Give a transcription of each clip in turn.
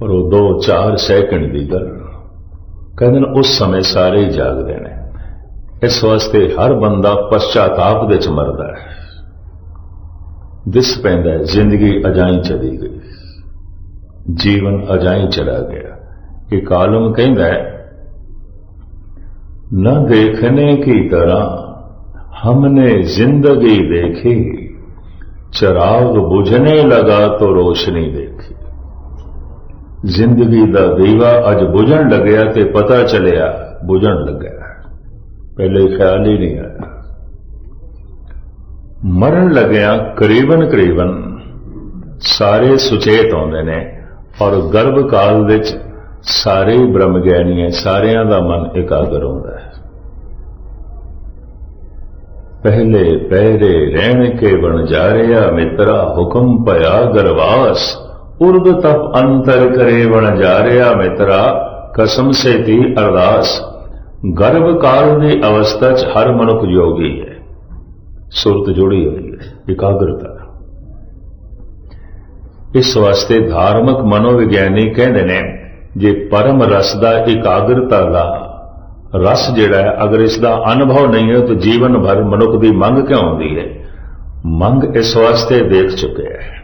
ਪਰ ਉਹ 2-4 ਸੈਕਿੰਡ ਦੀ ਗੱਲ ਕਹਿੰਦੇ ਨੇ ਉਸ ਸਮੇਂ ਸਾਰੇ ਹੀ ਜਾਗਦੇ ਨੇ ਇਸ ਵਾਸਤੇ ਹਰ ਬੰਦਾ ਪਛਤਾਤਾਪ ਦੇ ਚ ਮਰਦਾ ਹੈ ਦਿਸ ਪੈਂਦਾ ਹੈ ਜ਼ਿੰਦਗੀ ਅਜਾਈ ਚਲੀ ਗਈ ਜੀਵਨ ਅਜਾਈ ਚਲਾ ਗਿਆ ਇਹ ਕਾਲਮ ਕਹਿੰਦਾ ਹੈ न देखने की तरह हमने जिंदगी देखी ਚਰਾਗ ਬੁਝਣੇ ਲਗਾ ਤੋ ਰੋਸ਼ਨੀ ਦੇਖੀ ਜ਼ਿੰਦਗੀ ਦਾ ਦੀਵਾ ਅੱਜ ਬੁਝਣ ਲੱਗਿਆ ਤੇ ਪਤਾ ਚੱਲਿਆ ਬੁਝਣ ਲੱਗਿਆ। ਪਹਿਲੇ ਖਿਆਲ ਹੀ ਨਹੀਂ ਆਇਆ। ਮਰਨ ਲੱਗਿਆ ਕਰੀਬਨ ਕਰੀਬਨ ਸਾਰੇ ਸੁਚੇਤ ਆਉਂਦੇ ਨੇ, ਔਰ ਗਰਭ ਕਾਲ ਵਿੱਚ ਸਾਰੇ ਬ੍ਰਹਮ ਗਿਆਨੀ ਹੈ ਸਾਰਿਆਂ ਦਾ ਮਨ ਇਕਾਗਰ ਹੁੰਦਾ ਹੈ। ਪਹਿਲੇ ਪਹਿਰੇ ਰਹਿਣ ਕੇ ਬਣ ਜਾ ਰਿਆ ਮਿੱਤਰਾ ਹੁਕਮ ਪਿਆ ਗਰਵਾਸ। ਉਰਦ ਤਪ ਅੰਤਰ ਕਰੇ ਬਣ ਜਾ ਰਿਆ ਮਿੱਤਰਾ, ਕਸਮ ਸੇ ਤੀ ਅਰਦਾਸ। ਗਰਭ ਕਾਲ ਦੀ ਅਵਸਥਾ 'ਚ ਹਰ ਮਨੁੱਖ ਯੋਗੀ ਹੈ। ਸੁਰਤ ਜੁੜੀ ਹੋਈ ਹੈ, ਇਕਾਗਰਤਾ। ਇਸ ਵਾਸਤੇ ਧਾਰਮਿਕ ਮਨੋਵਿਗਿਆਨੀ ਕਹਿੰਦੇ ਨੇ, ਜੇ ਪਰਮ ਰਸ ਦਾ ਇਕਾਗਰਤਾ ਦਾ ਰਸ ਜਿਹੜਾ ਹੈ, ਅਗਰ ਇਸ ਦਾ ਅਨੁਭਵ ਨਹੀਂ ਹੈ, ਤਾਂ ਜੀਵਨ ਭਰ ਮਨੁੱਖ ਦੀ ਮੰਗ ਕਿਉਂ ਹੁੰਦੀ ਹੈ? ਮੰਗ ਇਸ ਵਾਸਤੇ ਦੇਖ ਚੁੱਕਿਆ ਹੈ।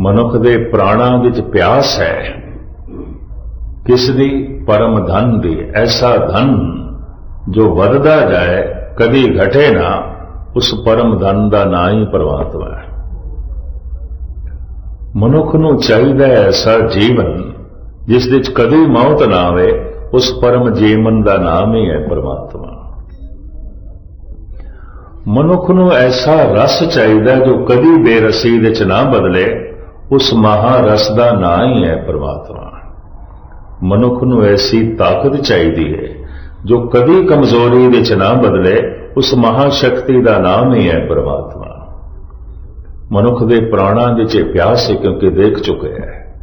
ਮਨੁੱਖ ਦੇ ਪ੍ਰਾਣਾਂ ਵਿੱਚ ਪਿਆਸ ਹੈ। ਕਿਸ ਦੀ ਪਰਮ ਧਨ ਦੀ ਐਸਾ ਧਨ ਜੋ ਵਧਦਾ ਜਾਏ, ਕਦੀ ਘਟੇ ਨਾ, ਉਸ ਪਰਮ ਧਨ ਦਾ ਨਾਂ ਹੀ ਪਰਮਾਤਮਾ ਹੈ। ਮਨੁੱਖ ਨੂੰ ਚਾਹੀਦਾ ਐਸਾ ਜੀਵਨ, ਜਿਸ ਵਿੱਚ ਕਦੀ ਮੌਤ ਨਾ ਆਵੇ, ਉਸ ਪਰਮ ਜੀਵਨ ਦਾ ਨਾਮ ਹੀ ਹੈ ਪਰਮਾਤਮਾ। ਮਨੁੱਖ ਨੂੰ ਐਸਾ ਰਸ ਚਾਹੀਦਾ ਜੋ ਕਦੀ ਬੇਰਸੀ ਦੇ ਵਿੱਚ ਨਾ ਬਦਲੇ ਉਸ ਮਹਾ ਰਸ ਦਾ ਨਾਂ ਹੀ ਹੈ ਪਰਮਾਤਮਾ। ਮਨੁੱਖ ਨੂੰ ਐਸੀ ਤਾਕਤ ਚਾਹੀਦੀ ਹੈ, ਜੋ ਕਦੀ ਕਮਜ਼ੋਰੀ ਵਿੱਚ ਨਾ ਬਦਲੇ, ਉਸ ਮਹਾ ਸ਼ਕਤੀ ਦਾ ਨਾਮ ਹੀ ਹੈ ਪਰਮਾਤਮਾ। ਮਨੁੱਖ ਦੇ ਪ੍ਰਾਣਾਂ ਵਿੱਚ ਇਹ ਪਿਆਸ ਹੈ ਕਿਉਂਕਿ ਦੇਖ ਚੁੱਕਿਆ ਹੈ।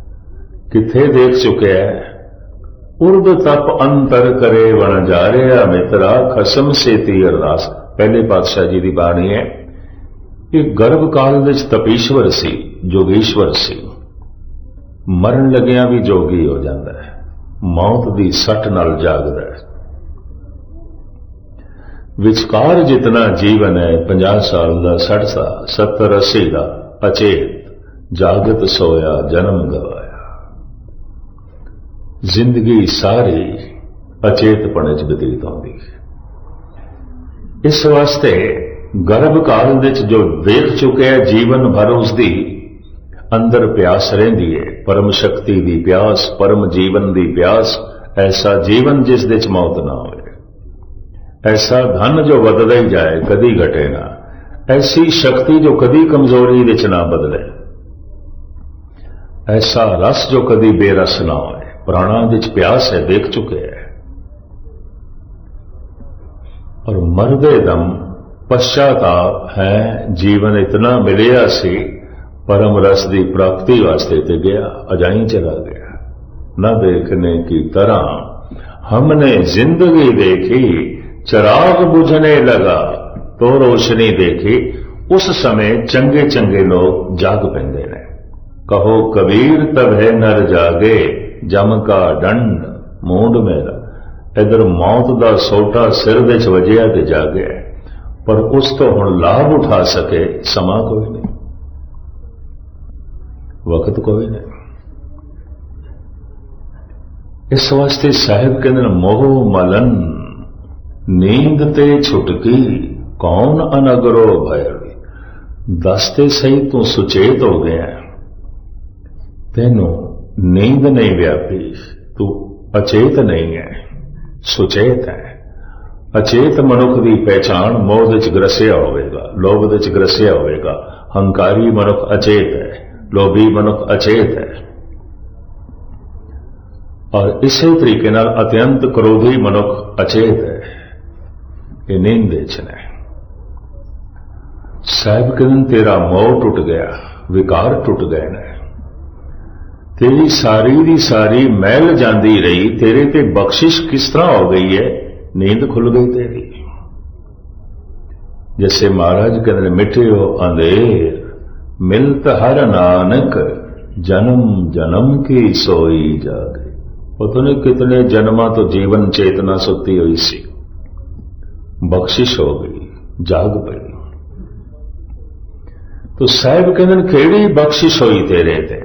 ਕਿੱਥੇ ਦੇਖ ਚੁੱਕਿਆ ਹੈ? ਉਰਦ ਤਪ ਅੰਤਰ ਕਰੇ ਵਣ ਜਾ ਰਿਹਾ, ਮਿੱਤਰਾ, ਖਸਮ ਸੇਤੀ ਅਰਦਾਸ। ਪਹਿਲੇ ਪਾਤਸ਼ਾਹ ਜੀ ਦੀ ਬਾਣੀ ਹੈ, ਇਹ ਗਰਭ ਕਾਲ ਵਿੱਚ ਤਪੀਸ਼ਵਰ ਸੀ। ਜੋਗੇਸ਼ਵਰ ਸਿੰਘ। ਮਰਨ ਲੱਗਿਆਂ ਵੀ ਜੋਗੀ ਹੋ ਜਾਂਦਾ ਹੈ। ਮੌਤ ਦੀ ਸੱਟ ਨਾਲ ਜਾਗਦਾ ਹੈ। ਵਿਚਕਾਰ ਜਿਤਨਾ ਜੀਵਨ ਹੈ 50 ਸਾਲ ਦਾ 60 ਸਾਲ 70 80 ਦਾ, ਅਚੇਤ, ਜਾਗਤ ਸੋਇਆ, ਜਨਮ ਗਵਾਇਆ। ਜ਼ਿੰਦਗੀ ਸਾਰੀ ਅਚੇਤਪਣੇ ਚ ਬਤੀਤ ਹੁੰਦੀ ਹੈ। ਇਸ ਵਾਸਤੇ ਗਰਭ ਕਾਲ ਵਿੱਚ ਜੋ ਵੇਖ ਚੁੱਕਿਆ ਜੀਵਨ ਭਰ ਉਸ ਦੀ ਅੰਦਰ ਪਿਆਸ ਰਹਿੰਦੀ ਹੈ ਪਰਮ ਸ਼ਕਤੀ ਦੀ ਪਿਆਸ, ਪਰਮ ਜੀਵਨ ਦੀ ਪਿਆਸ, ਐਸਾ ਜੀਵਨ ਜਿਸ ਦੇ ਚ ਮੌਤ ਨਾ ਹੋਵੇ। ਐਸਾ ਧਨ ਜੋ ਵੱਧਦਾ ਹੀ ਜਾਏ, ਕਦੀ ਘਟੇ ਨਾ। ਐਸੀ ਸ਼ਕਤੀ ਜੋ ਕਦੀ ਕਮਜ਼ੋਰੀ ਵਿੱਚ ਨਾ ਬਦਲੇ। ਐਸਾ ਰਸ ਜੋ ਕਦੀ ਬੇਰਸ ਨਾ ਹੋਏ, ਪ੍ਰਾਣਾਂ ਵਿੱਚ ਪਿਆਸ ਹੈ ਦੇਖ ਚੁੱਕੇ ਹੈ। ਔਰ ਮਰਦੇ ਦਮ ਪਛਤਾਪ ਹੈ, ਜੀਵਨ ਇਤਨਾ ਮਿਲਿਆ ਸੀ ਪਰਮ ਰਸ ਦੀ ਪ੍ਰਾਪਤੀ ਵਾਸਤੇ ਤੇ ਗਿਆ, ਅਜਾਈ ਚਲਾ ਗਿਆ ਨਾ ਦੇਖਨੇ ਕੀ ਤਰ੍ਹਾਂ, ਹਮਨੇ ਜ਼ਿੰਦਗੀ ਦੇਖੀ, ਚਰਾਗ ਬੁਝਨੇ ਲਗਾ, ਤੋ ਰੋਸ਼ਨੀ ਦੇਖੀ, ਉਸ ਸਮੇਂ ਚੰਗੇ ਚੰਗੇ ਲੋਕ ਜਾਗ ਪੈਂਦੇ ਨੇ। ਕਹੋ ਕਬੀਰ ਤਬ ਹੈ ਨਰ ਜਾਗੇ, ਜਮ ਕਾ ਡੰਡ, ਮੋਢ ਮੇਰਾ। ਇਧਰ ਮੌਤ ਦਾ ਸੋਟਾ ਸਿਰ ਵਿੱਚ ਵਜਿਆ ਤੇ ਜਾਗਿਆ ਪਰ ਉਸ ਤੋਂ ਹੁਣ ਲਾਭ ਉਠਾ ਸਕੇ, ਸਮਾ ਕੋਈ ਨਹੀਂ। ਵਕਤ ਕੋਈ ਨਹੀਂ ਇਸ ਵਾਸਤੇ ਸਾਹਿਬ ਕਹਿੰਦੇ ਨੇ, ਮੋਹ ਮਲਨ, ਨੀਂਦ ਤੇ ਛੁਟਕੀ, ਕੌਣ ਅਨਗਰੋ ਭਇ ਦਸਤੇ ਸਹੀ ਤੂੰ ਸੁਚੇਤ ਹੋ ਗਿਆ ਤੈਨੂੰ ਨੀਂਦ ਨਹੀਂ ਵਿਆਪੀ, ਤੂੰ ਅਚੇਤ ਨਹੀਂ ਹੈ, ਸੁਚੇਤ ਹੈ। ਅਚੇਤ ਮਨੁੱਖ ਦੀ ਪਹਿਚਾਣ ਮੋਹ ਵਿੱਚ ਗਰਸਿਆ ਹੋਵੇਗਾ, ਲੋਭ ਵਿੱਚ ਗਰਸਿਆ ਹੋਵੇਗਾ, ਹੰਕਾਰੀ ਮਨੁੱਖ ਅਚੇਤ ਹੈ। ਲੋਭੀ ਮਨੁੱਖ ਅਚੇਤ ਹੈ ਔਰ ਇਸੇ ਤਰੀਕੇ ਨਾਲ ਅਤਿਅੰਤ ਕ੍ਰੋਧੀ ਮਨੁੱਖ ਅਚੇਤ ਹੈ ਇਹ ਨੀਂਦ ਵਿੱਚ ਨੇ ਸਾਹਿਬ ਕਹਿੰਦੇ ਤੇਰਾ ਮੋਹ ਟੁੱਟ ਗਿਆ ਵਿਕਾਰ ਟੁੱਟ ਗਏ ਨੇ ਤੇਰੀ ਸਾਰੀ ਦੀ ਸਾਰੀ ਮਹਿਲ ਜਾਂਦੀ ਰਹੀ ਤੇਰੇ ਤੇ ਬਖਸ਼ਿਸ਼ ਕਿਸ ਤਰ੍ਹਾਂ ਹੋ ਗਈ ਹੈ ਨੀਂਦ ਖੁੱਲ ਗਈ ਤੇਰੀ ਜੈਸੇ ਮਹਾਰਾਜ ਕਹਿੰਦੇ ਮਿਟਿਓ ਅੰਧੇਰ ਮਿਲਤ ਹਰ ਨਾਨਕ, ਜਨਮ ਜਨਮ ਕੀ ਸੋਈ ਜਾਗੇ। ਪਤਾ ਨਹੀਂ ਕਿਤਨੇ ਜਨਮਾਂ ਤੋਂ ਜੀਵਨ ਚੇਤਨਾ ਸੁੱਤੀ ਹੋਈ ਸੀ। ਬਖਸ਼ਿਸ਼ ਹੋ ਗਈ, ਜਾਗ ਪਈ। ਤੋ ਸਾਹਿਬ ਕਹਿੰਦੇ ਨੇ, ਕਿਹੜੀ ਬਖਸ਼ਿਸ਼ ਹੋਈ ਤੇਰੇ ਤੇ?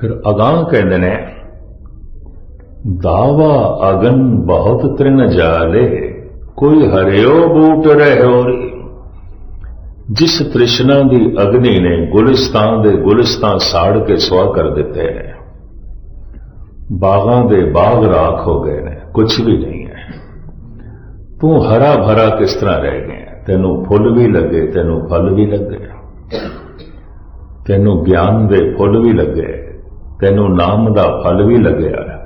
ਫਿਰ ਅਗਾਹ ਕਹਿੰਦੇ ਨੇ, ਦਾਵਾ ਅਗਨ ਬਹੁਤ ਤ੍ਰਿਨ ਜਾਲੇ, ਕੋਈ ਹਰਿਓ ਬੂਟ ਰਹਿਓ ਰੀ ਜਿਸ ਤ੍ਰਿਸ਼ਨਾ ਦੀ ਅਗਨੀ ਨੇ ਗੁਲਿਸਤਾਨ ਦੇ ਗੁਲਿਸਤਾਨ ਸਾੜ ਕੇ ਸਵਾ ਕਰ ਦਿੱਤੇ ਨੇ। ਬਾਗਾਂ ਦੇ ਬਾਗ ਰਾਖ ਹੋ ਗਏ ਨੇ ਕੁਝ ਵੀ ਨਹੀਂ ਹੈ। ਤੂੰ ਹਰਾ ਭਰਾ ਕਿਸ ਤਰ੍ਹਾਂ ਰਹਿ ਗਿਆ? ਤੈਨੂੰ ਫੁੱਲ ਵੀ ਲੱਗੇ, ਤੈਨੂੰ ਫਲ ਵੀ ਲੱਗੇ। ਤੈਨੂੰ ਗਿਆਨ ਦੇ ਫੁੱਲ ਵੀ ਲੱਗੇ, ਤੈਨੂੰ ਨਾਮ ਦਾ ਫਲ ਵੀ ਲੱਗਿਆ।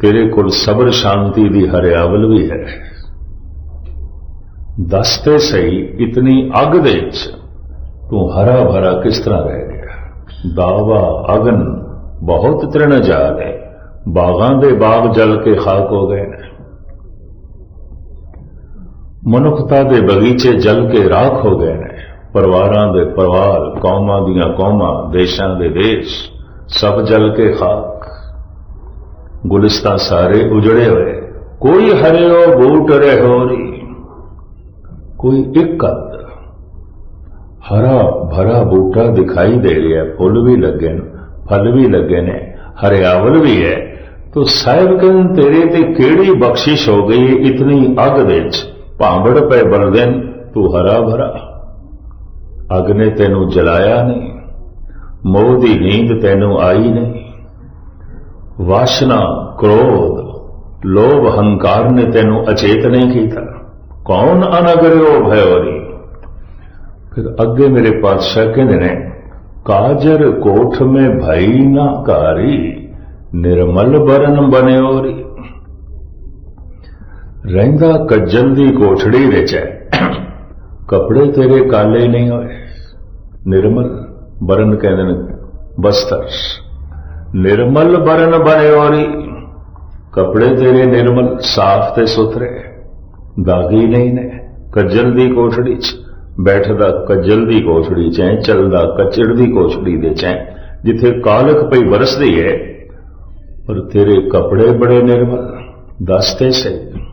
ਤੇਰੇ ਕੋਲ ਸਬਰ ਸ਼ਾਂਤੀ ਦੀ ਹਰਿਆਵਲ ਵੀ ਹੈ। ਦੱਸ ਤੇ ਸਹੀ, ਇਤਨੀ ਅੱਗ ਦੇ ਵਿੱਚ ਤੂੰ ਹਰਾ ਭਰਾ ਕਿਸ ਤਰ੍ਹਾਂ ਰਹਿ ਗਿਆ? ਦਾਵਾ, ਅਗਨ ਬਹੁਤ ਤ੍ਰਿਣ ਜਾਲ ਹੈ। ਬਾਗਾਂ ਦੇ ਬਾਗ ਜਲ ਕੇ ਖਾਕ ਹੋ ਗਏ ਨੇ। ਮਨੁੱਖਤਾ ਦੇ ਬਗੀਚੇ ਜਲ ਕੇ ਰਾਖ ਹੋ ਗਏ ਨੇ। ਪਰਿਵਾਰਾਂ ਦੇ ਪਰਿਵਾਰ, ਕੌਮਾਂ ਦੀਆਂ ਕੌਮਾਂ, ਦੇਸ਼ਾਂ ਦੇ ਦੇਸ਼, ਸਭ ਜਲ ਕੇ ਖਾਕ। ਗੁਲਿਸਤਾਂ ਸਾਰੇ ਉਜੜੇ ਹੋਏ। ਕੋਈ ਹਰਿਓ ਬੂਟ ਰਹੋਰੀ ਕੋਈ ਇੱਕ ਅੱਧ ਹਰਾ ਭਰਾ ਬੂਟਾ ਦਿਖਾਈ ਦੇ ਰਿਹਾ, ਫੁੱਲ ਵੀ ਲੱਗੇ ਨੇ, ਫਲ ਵੀ ਲੱਗੇ ਨੇ, ਹਰਿਆਵਲ ਵੀ ਹੈ। ਤੋ ਸਾਹਿਬ ਕਹਿੰਦੇ ਤੇਰੇ ਤੇ ਕਿਹੜੀ ਬਖਸ਼ਿਸ਼ ਹੋ ਗਈ ਇਤਨੀ ਅੱਗ ਵਿੱਚ? ਭਾਂਬੜ ਪੈ ਬਲਦੇ ਤੂੰ ਹਰਾ ਭਰਾ। ਅੱਗ ਨੇ ਤੈਨੂੰ ਜਲਾਇਆ ਨਹੀਂ, ਮੋਹ ਦੀ ਨੀਂਦ ਤੈਨੂੰ ਆਈ ਨਹੀਂ। ਵਾਸ਼ਨਾ, ਕ੍ਰੋਧ, ਲੋਭ, ਹੰਕਾਰ ਨੇ ਤੈਨੂੰ ਅਚੇਤ ਨਹੀਂ ਕੀਤਾ। ਕੌਣ ਅਨਗਰਿਓ ਭਇਓਰੀ? ਫਿਰ ਅੱਗੇ ਮੇਰੇ ਪਾਤਸ਼ਾਹ ਕਹਿੰਦੇ ਨੇ, ਕਾਜਰ ਕੋਠ ਮੇ ਭਈ ਨਾ ਕਾਰੀ, ਨਿਰਮਲ ਬਰਨ ਬਨਿਓਰੀ ਰਹਿੰਦਾ ਕੱਜਲ ਦੀ ਕੋਠੜੀ ਵਿੱਚ ਹੈ। ਕਪੜੇ ਤੇਰੇ ਕਾਲੇ ਨਹੀਂ ਹੋਏ। ਨਿਰਮਲ ਬਰਨ ਕਹਿੰਦੇ ਨੇ ਬਸਤਰ ਨਿਰਮਲ ਬਰਨ ਬਨਿਓਰੀ ਕੱਪੜੇ ਤੇਰੇ ਨਿਰਮਲ ਸਾਫ਼ ਤੇ ਸੁਥਰੇ। ਦਾਗੀ ਨਹੀਂ ਨੇ। ਕੱਜਲ ਦੀ ਕੋਠੜੀ 'ਚ ਬੈਠਦਾ ਕੱਜਲ ਦੀ ਕੋਠੜੀ 'ਚ ਹੈ ਚੱਲਦਾ ਕੱਚੜ ਦੀ ਕੋਠੜੀ ਦੇ 'ਚ ਹੈ ਜਿੱਥੇ ਕਾਲਕ ਪਈ ਵਰਸਦੀ ਹੈ ਪਰ ਤੇਰੇ ਕੱਪੜੇ ਬੜੇ ਨਿਰਮਲ ਦੱਸਦੇ ਸਹੀ।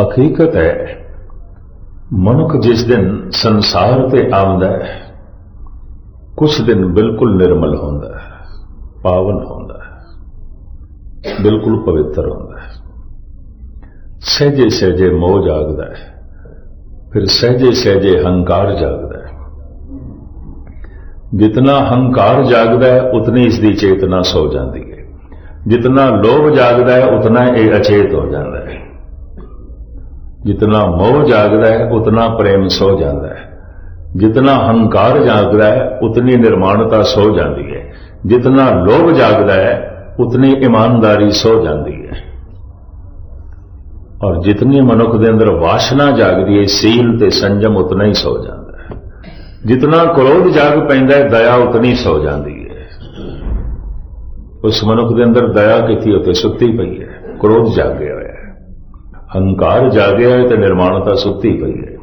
ਹਕੀਕਤ ਹੈ ਮਨੁੱਖ ਜਿਸ ਦਿਨ ਸੰਸਾਰ ਤੇ ਆਉਂਦਾ ਹੈ ਕੁਝ ਦਿਨ ਬਿਲਕੁਲ ਨਿਰਮਲ ਹੁੰਦਾ ਹੈ ਪਾਵਨ ਹੁੰਦਾ ਹੈ ਬਿਲਕੁਲ ਪਵਿੱਤਰ ਹੁੰਦਾ ਸਹਜੇ ਸਹਜੇ ਮੋਹ ਜਾਗਦਾ ਹੈ, ਫਿਰ ਸਹਜੇ ਸਹਜੇ ਹੰਕਾਰ ਜਾਗਦਾ ਹੈ। ਜਿਤਨਾ ਹੰਕਾਰ ਜਾਗਦਾ ਹੈ, ਉਤਨੀ ਇਸ ਦੀ ਚੇਤਨਾ ਸੋ ਜਾਂਦੀ ਹੈ। ਜਿਤਨਾ ਲੋਭ ਜਾਗਦਾ ਹੈ, ਉਤਨਾ ਇਹ ਅਚੇਤ ਹੋ ਜਾਂਦਾ ਹੈ। ਜਿਤਨਾ ਮੋਹ ਜਾਗਦਾ ਹੈ, ਉਤਨਾ ਪ੍ਰੇਮ ਸੋ ਜਾਂਦਾ ਹੈ। ਜਿਤਨਾ ਹੰਕਾਰ ਜਾਗਦਾ ਹੈ, ਉਤਨੀ ਨਿਰਮਾਣਤਾ ਸੋ ਜਾਂਦੀ ਹੈ। ਜਿਤਨਾ ਲੋਭ ਜਾਗਦਾ ਹੈ, ਉਤਨੀ ਇਮਾਨਦਾਰੀ ਸੋ ਜਾਂਦੀ ਹੈ। ਔਰ ਜਿਤਨੀ ਮਨੁੱਖ ਦੇ ਅੰਦਰ ਵਾਸ਼ਨਾ ਜਾਗਦੀ ਹੈ ਸੀਲ ਤੇ ਸੰਜਮ ਉਤਨਾ ਹੀ ਸੋ ਜਾਂਦਾ ਹੈ। ਜਿਤਨਾ ਕ੍ਰੋਧ ਜਾਗ ਪੈਂਦਾ ਹੈ, ਦਇਆ ਉਤਨੀ ਸੋ ਜਾਂਦੀ ਹੈ ਉਸ ਮਨੁੱਖ ਦੇ ਅੰਦਰ ਦਇਆ ਕਿਥੀ ਉਤੇ ਸੁੱਤੀ ਪਈ ਹੈ ਕ੍ਰੋਧ ਜਾਗਿਆ ਹੋਇਆ ਹੈ। ਹੰਕਾਰ ਜਾਗਿਆ ਹੈ ਤੇ ਨਿਰਮਾਣਤਾ ਸੁੱਤੀ ਪਈ ਹੈ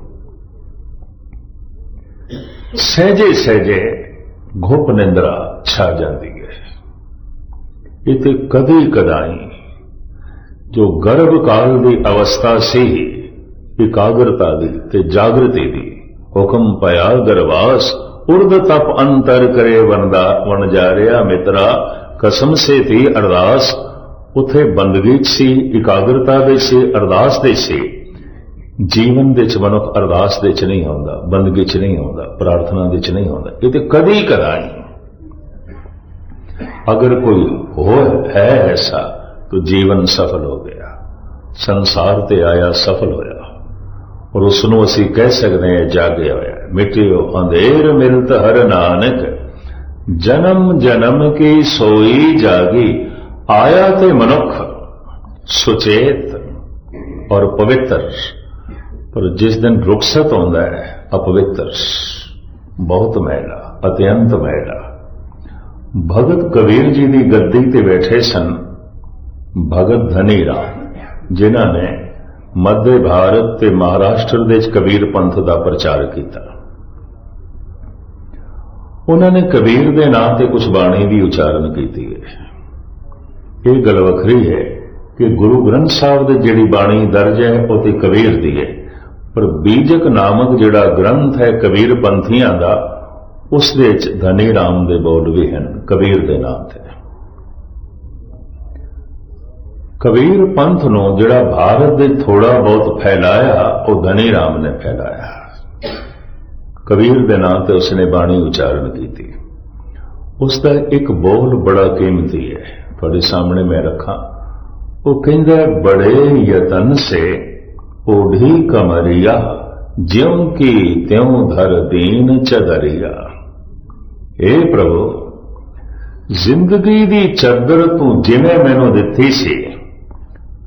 ਸਹਜੇ ਸਹਜੇ ਘੁਪ ਨਿੰਦਰਾ ਛਾ ਜਾਂਦੀ ਹੈ ਇਹ ਤੇ ਕਦੀ ਕਦਾਈ ਜੋ ਗਰਭ ਕਾਲ ਦੀ ਅਵਸਥਾ ਸੀ ਇਕਾਗਰਤਾ ਦੀ ਤੇ ਜਾਗਰਤੀ ਦੀ ਹੁਕਮ ਪਿਆ ਗਰਵਾਸ, ਉਰਦ ਤਪ ਅੰਤਰ ਕਰੇ ਵੰਦਾ, ਵਣ ਜਾ ਰਿਹਾ ਮਿੱਤਰਾ, ਕਸਮ ਸੇ ਤੀ ਅਰਦਾਸ। ਉਥੇ ਬੰਦਗੀ ਸੀ, ਇਕਾਗਰਤਾ ਦੇ ਸੀ, ਅਰਦਾਸ ਦੇ ਸੀ। ਜੀਵਨ ਦੇ ਚ ਮਨੁੱਖ ਅਰਦਾਸ ਦੇ ਚ ਨਹੀਂ ਆਉਂਦਾ ਬੰਦਗੀ ਚ ਨਹੀਂ ਆਉਂਦਾ ਪ੍ਰਾਰਥਨਾ ਦੇ ਚ ਨਹੀਂ ਆਉਂਦਾ ਇਹ ਤੇ ਕਦੀ ਕਦਾਈ ਅਗਰ ਕੋਈ ਹੋਰ ਹੈ ਐਸਾ तो ਜੀਵਨ ਸਫਲ ਹੋ ਗਿਆ। ਸੰਸਾਰ ਤੇ ਆਇਆ ਸਫਲ ਹੋਇਆ। ਔਰ ਉਸ ਨੂੰ ਅਸੀਂ ਕਹਿ ਸਕਦੇ ਹਾਂ, ਜਾਗਿਆ ਹੋਇਆ ਮਿਟਿਓ ਅੰਧੇਰ ਮਿਲਤ ਹਰ ਨਾਨਕ। ਜਨਮ ਜਨਮ ਕੀ ਸੋਈ ਜਾਗੀ। ਆਇਆ ਤੇ ਮਨੁੱਖ ਸੁਚੇਤ ਔਰ ਪਵਿੱਤਰ। ਪਰ ਜਿਸ ਦਿਨ ਰੁਖਸਤ ਹੁੰਦਾ ਹੈ, ਅਪਵਿੱਤਰ। ਬਹੁਤ ਮਹਿਲਾ ਅਤਿਅੰਤ ਮਹਿਲਾ ਭਗਤ ਕਬੀਰ ਜੀ ਦੀ ਗੱਦੀ ਤੇ ਬੈਠੇ ਸਨ। ਭਗਤ ਧਨੀ ਰਾਮ ਜਿਨ੍ਹਾਂ ਨੇ ਮੱਧ ਭਾਰਤ ਤੇ ਮਹਾਰਾਸ਼ਟਰ ਦੇ ਵਿੱਚ ਕਬੀਰ ਪੰਥ ਦਾ ਪ੍ਰਚਾਰ ਕੀਤਾ। ਉਹਨਾਂ ਨੇ ਕਬੀਰ ਦੇ ਨਾਂ ਤੇ ਕੁਝ ਬਾਣੀ ਦੀ ਉਚਾਰਨ ਕੀਤੀ ਹੈ। ਇਹ ਗੱਲ ਵੱਖਰੀ ਹੈ ਕਿ ਗੁਰੂ ਗ੍ਰੰਥ ਸਾਹਿਬ ਦੇ ਜਿਹੜੀ ਬਾਣੀ ਦਰਜ ਹੈ, ਉਹ ਤੇ ਕਬੀਰ ਦੀ ਹੈ। ਪਰ ਬੀਜਕ ਨਾਮਕ ਜਿਹੜਾ ਗ੍ਰੰਥ ਹੈ ਕਬੀਰ ਪੰਥੀਆਂ ਦਾ, ਉਸ ਦੇ ਵਿੱਚ ਧਨੀ ਰਾਮ ਦੇ ਬੋਲ ਵੀ ਹਨ, ਕਬੀਰ ਦੇ ਨਾਮ ਤੇ। ਕਬੀਰ ਪੰਥ ਨੂੰ ਜਿਹੜਾ ਭਾਰਤ ਦੇ ਥੋੜਾ ਬਹੁਤ ਫੈਲਾਇਆ, ਉਹ ਧਨੀ ਰਾਮ ਨੇ ਫੈਲਾਇਆ। ਕਬੀਰ ਦੇ ਨਾਮ ਤੇ ਉਸਨੇ ਬਾਣੀ ਉਚਾਰਨ ਕੀਤੀ। ਉਸ ਦਾ ਇੱਕ ਬੋਲ ਬੜਾ ਕੀਮਤੀ ਹੈ। ਤੁਹਾਡੇ ਸਾਹਮਣੇ ਮੈਂ ਰੱਖਾਂ। ਉਹ ਕਹਿੰਦਾ, ਬੜੇ ਯਤਨ ਸੇ ਓਢੀ ਕਮਰਿਆ, ਜਿਉਂ ਕੀ ਤਿਉਂ ਧਰ ਦੀਨ ਚਦਰਿਆ। ਏ ਪ੍ਰਭੂ, ਜ਼ਿੰਦਗੀ ਦੀ ਚਾਦਰ ਤੂੰ ਜਿਵੇਂ ਮੈਨੂੰ ਦਿੱਤੀ ਸੀ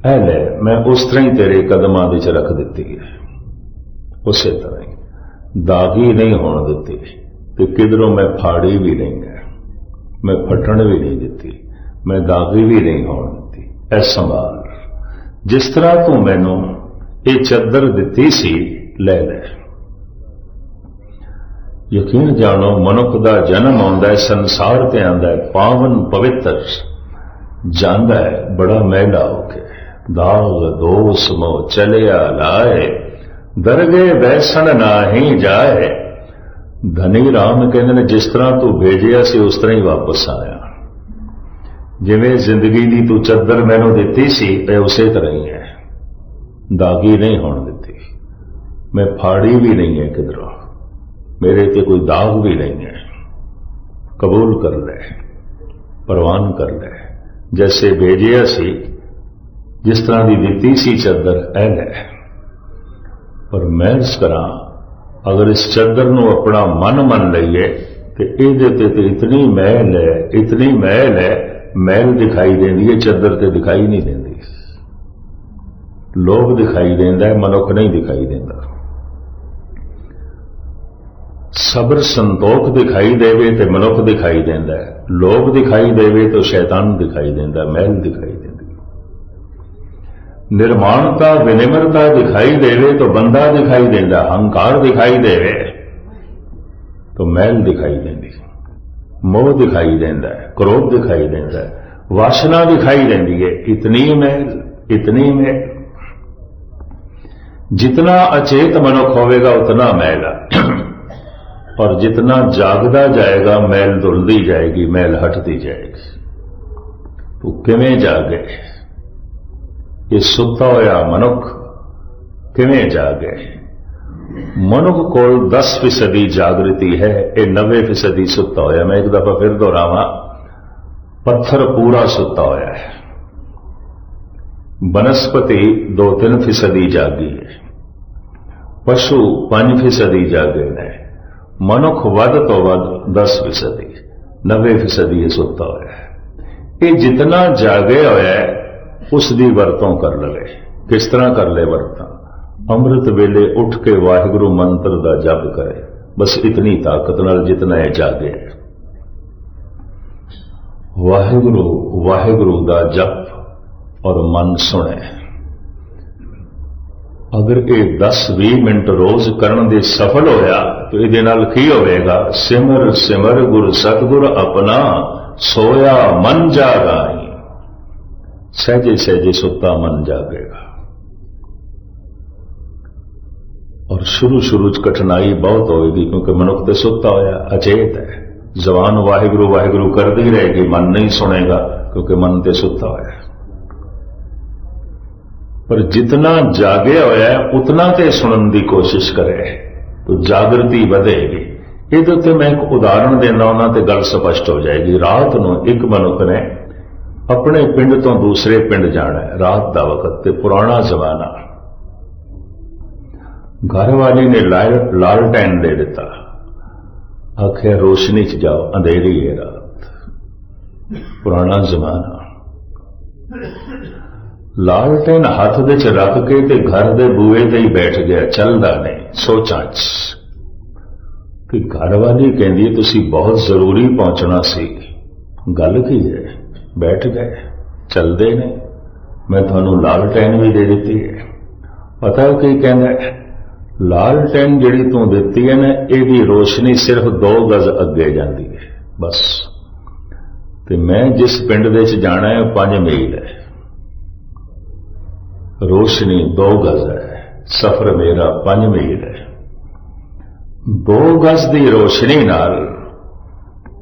ਐ ਲੈ ਮੈਂ ਉਸ ਤਰ੍ਹਾਂ ਹੀ ਤੇਰੇ ਕਦਮਾਂ ਦੇ ਵਿੱਚ ਰੱਖ ਦਿੱਤੀ ਹੈ ਉਸੇ ਤਰ੍ਹਾਂ ਹੀ ਦਾਗੀ ਨਹੀਂ ਹੋਣ ਦਿੱਤੀ ਤੇ ਕਿਧਰੋਂ ਮੈਂ ਫਾੜੀ ਵੀ ਨਹੀਂ ਹੈ ਮੈਂ ਫਟਣ ਵੀ ਨਹੀਂ ਦਿੱਤੀ ਮੈਂ ਦਾਗੀ ਵੀ ਨਹੀਂ ਹੋਣ ਦਿੱਤੀ ਐ ਸੰਭਾਲ ਜਿਸ ਤਰ੍ਹਾਂ ਤੂੰ ਮੈਨੂੰ ਇਹ ਚੱਦਰ ਦਿੱਤੀ ਸੀ ਲੈ ਲੈ ਯਕੀਨ ਜਾਣੋ ਮਨੁੱਖ ਦਾ ਜਨਮ ਆਉਂਦਾ ਹੈ ਸੰਸਾਰ ਤੇ ਆਉਂਦਾ ਹੈ ਪਾਵਨ ਪਵਿੱਤਰ ਜਾਂਦਾ ਹੈ ਬੜਾ ਮਹਿਲਾ ਹੋ ਦਾਗ ਦੋਸ ਮੋ ਚਲਿਆ ਲਾਏ, ਦਰਗੇ ਵੈਸਣ ਨਾਹੀ ਜਾਏ। ਧਨੀ ਰਾਮ ਕਹਿੰਦੇ ਨੇ, ਜਿਸ ਤਰ੍ਹਾਂ ਤੂੰ ਭੇਜਿਆ ਸੀ, ਉਸ ਤਰ੍ਹਾਂ ਹੀ ਵਾਪਸ ਆਇਆ। ਜਿਵੇਂ ਜ਼ਿੰਦਗੀ ਦੀ ਤੂੰ ਚੱਦਰ ਮੈਨੂੰ ਦਿੱਤੀ ਸੀ ਇਹ ਉਸੇ ਤਰ੍ਹਾਂ ਹੀ ਹੈ। ਦਾਗੀ ਨਹੀਂ ਹੋਣ ਦਿੱਤੀ। ਮੈਂ ਫਾੜੀ ਵੀ ਨਹੀਂ ਹੈ ਕਿਧਰੋਂ। ਮੇਰੇ ਤੇ ਕੋਈ ਦਾਗ ਵੀ ਨਹੀਂ ਹੈ। ਕਬੂਲ ਕਰ ਲੈ, ਪ੍ਰਵਾਨ ਕਰ ਲੈ। ਜੈਸੇ ਭੇਜਿਆ ਸੀ ਜਿਸ ਤਰ੍ਹਾਂ ਦੀ ਦਿੱਤੀ ਸੀ ਚੱਦਰ ਐ ਲੈ। ਪਰ ਮੈਂ ਇਸ ਕਰਾਂ ਅਗਰ ਇਸ ਚਾਦਰ ਨੂੰ ਆਪਣਾ ਮਨ ਮੰਨ ਲਈਏ, ਤੇ ਇਹਦੇ ਤੇ ਤੇ ਇਤਨੀ ਮੈਲ ਹੈ, ਇਤਨੀ ਮੈਲ ਹੈ, ਮੈਲ ਦਿਖਾਈ ਦਿੰਦੀ ਹੈ, ਚਾਦਰ ਤੇ ਦਿਖਾਈ ਨਹੀਂ ਦਿੰਦੀ। ਲੋਭ ਦਿਖਾਈ ਦਿੰਦਾ ਹੈ, ਮਨੁੱਖ ਨਹੀਂ ਦਿਖਾਈ ਦਿੰਦਾ। ਸਬਰ ਸੰਤੋਖ ਦਿਖਾਈ ਦੇਵੇ ਤੇ ਮਨੁੱਖ ਦਿਖਾਈ ਦਿੰਦਾ ਹੈ। ਲੋਭ ਦਿਖਾਈ ਦੇਵੇ ਤਾਂ ਸ਼ੈਤਾਨ ਦਿਖਾਈ ਦਿੰਦਾ, ਮੈਲ ਦਿਖਾਈ ਦਿੰਦੀ ਨਿਰਮਾਣਤਾ, ਵਿਨਿਮਰਤਾ ਦਿਖਾਈ ਦੇਵੇ ਤਾਂ ਬੰਦਾ ਦਿਖਾਈ ਦਿੰਦਾ, ਹੰਕਾਰ ਦਿਖਾਈ ਦੇਵੇ ਤਾਂ ਮੈਲ ਦਿਖਾਈ ਦਿੰਦੀ ਮੋਹ ਦਿਖਾਈ ਦਿੰਦਾ ਹੈ, ਕ੍ਰੋਧ ਦਿਖਾਈ ਦਿੰਦਾ ਹੈ, ਵਾਸ਼ਨਾ ਦਿਖਾਈ ਦਿੰਦੀ ਹੈ, ਇਤਨੀ ਮੈਲ ਇਤਨੀ ਮੈਲ। ਜਿਤਨਾ ਅਚੇਤ ਮਨੁੱਖ ਹੋਵੇਗਾ, ਉਤਨਾ ਮੈਲ ਹੈ ਔਰ ਜਿਤਨਾ ਜਾਗਦਾ ਜਾਏਗਾ, ਮੈਲ ਧੁਲਦੀ ਜਾਏਗੀ, ਮੈਲ ਹਟਦੀ ਜਾਏਗੀ। ਤੂੰ ਕਿਵੇਂ ਜਾਗੇ? ਇਹ ਸੁੱਤਾ ਹੋਇਆ ਮਨੁੱਖ ਕਿਵੇਂ ਜਾਗੇ ਮਨੁੱਖ ਕੋਲ 10% ਜਾਗਰਤੀ ਹੈ ਇਹ 90% ਸੁੱਤਾ ਹੋਇਆ ਮੈਂ ਇੱਕ ਦਫਾ ਫਿਰ ਦੁਹਰਾਵਾਂ ਪੱਥਰ ਪੂਰਾ ਸੁੱਤਾ ਹੋਇਆ ਹੈ ਬਨਸਪਤੀ 2-3% ਜਾਗੀ ਹੈ ਪਸ਼ੂ 5% ਜਾਗੇ ਨੇ ਮਨੁੱਖ ਵੱਧ ਤੋਂ ਵੱਧ 10% 90% ਇਹ ਸੁੱਤਾ ਹੋਇਆ ਹੈ ਇਹ ਜਿਤਨਾ ਜਾਗੇ ਹੋਇਆ ਹੈ ਉਸ ਦੀ ਵਰਤੋਂ ਕਰ ਲਵੇ। ਕਿਸ ਤਰ੍ਹਾਂ ਕਰ ਲੈ ਵਰਤਾਂ? ਅੰਮ੍ਰਿਤ ਵੇਲੇ ਉੱਠ ਕੇ ਵਾਹਿਗੁਰੂ ਮੰਤਰ ਦਾ ਜਪ ਕਰੇ। ਬਸ ਇਤਨੀ ਤਾਕਤ ਨਾਲ ਜਿਤਨਾ ਇਹ ਜਾਗੇ। ਵਾਹਿਗੁਰੂ ਵਾਹਿਗੁਰੂ ਦਾ ਜਪ ਔਰ ਮਨ ਸੁਣੇ। ਅਗਰ ਇਹ 10-20 ਮਿੰਟ ਰੋਜ਼ ਕਰਨ ਦੇ ਸਫਲ ਹੋਇਆ, ਤਾਂ ਇਹਦੇ ਨਾਲ ਕੀ ਹੋਵੇਗਾ? ਸਿਮਰ ਸਿਮਰ ਗੁਰ ਸਤਗੁਰ ਆਪਣਾ, ਸੋਇਆ ਮਨ ਜਾਗਾਈ ਸਹਜੇ ਸਹਜੇ ਸੁੱਤਾ ਮਨ ਜਾਵੇਗਾ ਔਰ ਸ਼ੁਰੂ ਸ਼ੁਰੂ ਚ ਕਠਿਨਾਈ ਬਹੁਤ ਹੋਏਗੀ, ਕਿਉਂਕਿ ਮਨੁੱਖ ਤੇ ਸੁੱਤਾ ਹੋਇਆ ਅਚੇਤ ਹੈ। ਜ਼ਬਾਨ ਵਾਹਿਗੁਰੂ ਵਾਹਿਗੁਰੂ ਕਰਦੀ ਰਹੇਗੀ, ਮਨ ਨਹੀਂ ਸੁਣੇਗਾ, ਕਿਉਂਕਿ ਮਨ ਤੇ ਸੁੱਤਾ ਹੋਇਆ ਪਰ ਜਿਤਨਾ ਜਾਗਿਆ ਹੋਇਆ ਹੈ, ਉਤਨਾ ਤੇ ਸੁਣਨ ਦੀ ਕੋਸ਼ਿਸ਼ ਕਰੇ। ਤਾਂ ਜਾਗਰਤੀ ਵਧੇਗੀ। ਇਹਦੇ ਉੱਤੇ ਮੈਂ ਇੱਕ ਉਦਾਹਰਣ ਦੇਣਾ ਉਹਨਾਂ ਤੇ ਗੱਲ ਸਪਸ਼ਟ ਹੋ ਜਾਏਗੀ। ਰਾਤ ਨੂੰ ਇੱਕ ਮਨੁੱਖ ਨੇ ਆਪਣੇ ਪਿੰਡ ਤੋਂ ਦੂਸਰੇ ਪਿੰਡ ਜਾਣਾ ਹੈ, ਰਾਤ ਦਾ ਵਕਤ ਤੇ ਪੁਰਾਣਾ ਜ਼ਮਾਨਾ। ਘਰ ਵਾਲੀ ਨੇ ਲਾਲਟੈਨ ਦੇ ਦਿੱਤਾ। ਆਖਿਆ, ਰੋਸ਼ਨੀ ਚ ਜਾਓ, ਅੰਧੇਰੀ ਹੈ ਰਾਤ। ਪੁਰਾਣਾ ਜ਼ਮਾਨਾ। ਲਾਲਟੈਨ ਹੱਥ ਦੇ ਚ ਰੱਖ ਕੇ ਤੇ ਘਰ ਦੇ ਬੂਹੇ ਤੇ ਹੀ ਬੈਠ ਗਿਆ, ਚੱਲਦਾ ਨਹੀਂ, ਸੋਚਾਂ ਚ। ਕਿ ਘਰ ਵਾਲੀ ਕਹਿੰਦੀ, ਤੁਸੀਂ ਬਹੁਤ ਜ਼ਰੂਰੀ ਪਹੁੰਚਣਾ ਸੀ। ਗੱਲ ਕੀ ਹੈ? ਬੈਠ ਗਏ, ਚੱਲਦੇ ਨੇ। ਮੈਂ ਤੁਹਾਨੂੰ ਲਾਲਟੈਨ ਵੀ ਦੇ ਦਿੱਤੀ ਹੈ। ਪਤਾ ਉਹ ਕੀ ਕਹਿੰਦਾ ਹੈ? ਲਾਲਟੈਨ ਜਿਹੜੀ ਤੂੰ ਦਿੱਤੀ ਹੈ ਨਾ, ਇਹਦੀ ਰੋਸ਼ਨੀ ਸਿਰਫ 2 ਗਜ਼ ਅੱਗੇ ਜਾਂਦੀ ਹੈ। ਬਸ। ਤੇ ਮੈਂ ਜਿਸ ਪਿੰਡ ਦੇ ਵਿੱਚ ਜਾਣਾ ਹੈ 5 ਮੀਲ ਹੈ। ਰੋਸ਼ਨੀ 2 ਗਜ਼ ਹੈ। ਸਫ਼ਰ ਮੇਰਾ 5 ਮੀਲ ਹੈ। 2 ਗਜ਼ ਦੀ ਰੋਸ਼ਨੀ ਨਾਲ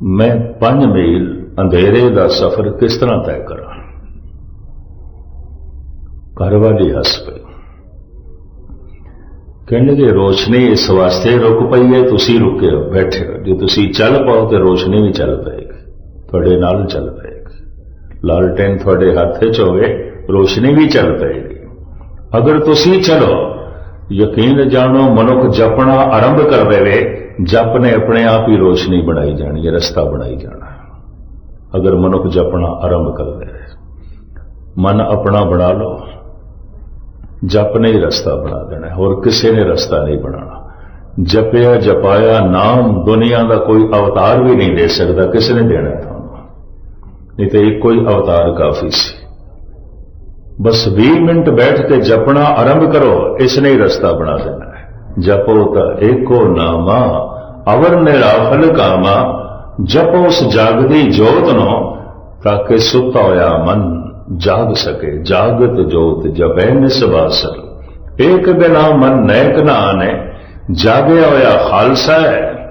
ਮੈਂ 5 ਮੀਲ ਅੰਧੇਰੇ ਦਾ ਸਫ਼ਰ ਕਿਸ ਤਰ੍ਹਾਂ ਤੈਅ ਕਰਾਂ? ਘਰ ਵਾਲੀ ਹੱਸ ਪਈ। ਕਹਿੰਦੇ ਰੋਸ਼ਨੀ ਇਸ ਵਾਸਤੇ ਰੁਕ ਪਈ ਹੈ, ਤੁਸੀਂ ਰੁਕੇ ਹੋ, ਬੈਠੇ ਹੋ ਜੇ ਤੁਸੀਂ ਚੱਲ ਪਾਓ ਤੇ ਰੋਸ਼ਨੀ ਵੀ ਚੱਲ ਪਏਗੀ, ਤੁਹਾਡੇ ਨਾਲ ਚੱਲ ਪਏਗੀ। ਲਾਲਟੈਨ ਤੁਹਾਡੇ ਹੱਥ 'ਚ ਹੋਵੇ, ਰੋਸ਼ਨੀ ਵੀ ਚੱਲ ਪਏਗੀ। ਅਗਰ ਤੁਸੀਂ ਚਲੋ, ਯਕੀਨ ਜਾਣੋ, ਮਨੁੱਖ ਜਪਣਾ ਆਰੰਭ ਕਰ ਦੇਵੇ, ਜਪ ਨੇ ਆਪਣੇ ਆਪ ਹੀ ਰੋਸ਼ਨੀ ਬਣਾਈ ਜਾਣੀ ਹੈ, ਰਸਤਾ ਬਣਾਈ ਜਾਣਾ ਅਗਰ ਮਨੁੱਖ ਜਪਣਾ ਆਰੰਭ ਕਰ ਦੇਵੇ ਮਨ ਆਪਣਾ ਬਣਾ ਲਓ। ਜਪ ਨੇ ਰਸਤਾ ਬਣਾ ਦੇਣਾ। ਹੋਰ ਕਿਸੇ ਨੇ ਰਸਤਾ ਨਹੀਂ ਬਣਾਉਣਾ। ਜਪਿਆ, ਜਪਾਇਆ ਨਾਮ ਦੁਨੀਆ ਦਾ ਕੋਈ ਅਵਤਾਰ ਵੀ ਨਹੀਂ ਦੇ ਸਕਦਾ। ਕਿਸੇ ਨੇ ਦੇਣਾ ਤੁਹਾਨੂੰ। ਨਹੀਂ ਤੇ ਇੱਕੋ ਹੀ ਅਵਤਾਰ ਕਾਫੀ ਸੀ। ਬਸ 20 ਮਿੰਟ ਬੈਠ ਕੇ ਜਪਣਾ ਆਰੰਭ ਕਰੋ। ਇਸ ਨੇ ਹੀ ਰਸਤਾ ਬਣਾ ਦੇਣਾ ਹੈ। ਜਪੋ ਤਾਂ ਏਕੋ ਨਾਮਾ, ਅਵਰ ਨਿਰਾਫਲ ਕਾਮਾ। ਜਪੋ ਉਸ ਜਾਗਦੀ ਜੋਤ ਨੂੰ ਤਾਂ ਕਿ ਸੁੱਤਾ ਹੋਇਆ ਮਨ ਜਾਗ ਸਕੇ। ਜਾਗਤ ਜੋਤ ਜਪੈ ਨਿਸਵਾਸਰ ਇੱਕ ਬਿਨਾ ਮਨ ਨੈਕ ਨਾ ਆਨੇ, ਜਾਗਿਆ ਹੋਇਆ ਖਾਲਸਾ ਹੈ,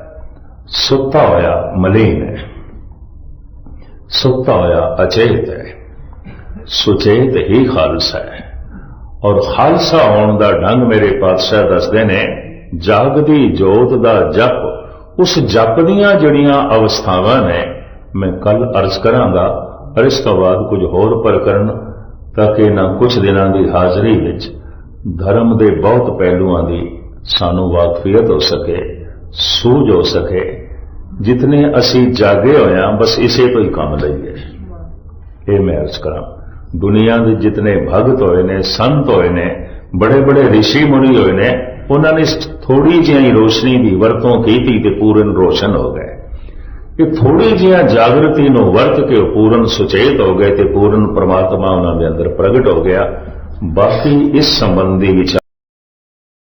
ਸੁੱਤਾ ਹੋਇਆ ਮਲੀਨ ਹੈ। ਸੁੱਤਾ ਹੋਇਆ ਅਚੇਤ ਹੈ, ਸੁਚੇਤ ਹੀ ਖਾਲਸਾ ਹੈ। ਔਰ ਖਾਲਸਾ ਹੋਣ ਦਾ ਢੰਗ ਮੇਰੇ ਪਾਤਸ਼ਾਹ ਦੱਸਦੇ ਨੇ, ਜਾਗਦੀ ਜੋਤ ਦਾ ਜਪ ਉਸ ਜਪ ਦੀਆਂ ਜਿਹੜੀਆਂ ਅਵਸਥਾਵਾਂ ਨੇ, ਮੈਂ ਕੱਲ ਅਰਜ਼ ਕਰਾਂਗਾ ਔਰ ਇਸ ਤੋਂ ਬਾਅਦ ਕੁਝ ਹੋਰ ਪ੍ਰਕਰਨ, ਤਾਂ ਕਿ ਨਾ ਕੁਝ ਦਿਨਾਂ ਦੀ ਹਾਜ਼ਰੀ ਵਿੱਚ ਧਰਮ ਦੇ ਬਹੁਤ ਪਹਿਲੂਆਂ ਦੀ ਸਾਨੂੰ ਵਾਕਫੀਅਤ ਹੋ ਸਕੇ, ਸੂਝ ਹੋ ਸਕੇ। ਜਿਤਨੇ ਅਸੀਂ ਜਾਗੇ ਹੋਏ ਹਾਂ, ਬਸ ਇਸੇ ਤੋਂ ਹੀ ਕੰਮ ਲਈਏ। ਇਹ ਮੈਂ ਅਰਜ਼ ਕਰਾਂ। ਦੁਨੀਆ ਦੇ ਜਿਤਨੇ ਭਗਤ ਹੋਏ ਨੇ, ਸੰਤ ਹੋਏ ਨੇ ਬੜੇ ਬੜੇ ઋષਿ ਮੁਨੀ ਹੋਏ ਨੇ ਉਹਨਾਂ ਨੇ ਥੋੜੀ ਜਿਹੀ ਰੋਸ਼ਨੀ ਦੀ ਵਰਤੋਂ ਕੀਤੀ ਤੇ ਪੂਰਨ ਰੋਸ਼ਨ ਹੋ ਗਏ। ਇਹ ਥੋੜੀ ਜਿਹੀ ਜਾਗਰਤੀ ਨੂੰ ਵਰਤ ਕੇ ਉਹ ਪੂਰਨ ਸੁਚੇਤ ਹੋ ਗਏ ਤੇ ਪੂਰਨ ਪ੍ਰਮਾਤਮਾ ਉਹਨਾਂ ਦੇ ਅੰਦਰ ਪ੍ਰਗਟ ਹੋ ਗਿਆ। ਬਾਕੀ ਇਸ ਸੰਬੰਧੀ ਵਿਚਾਰ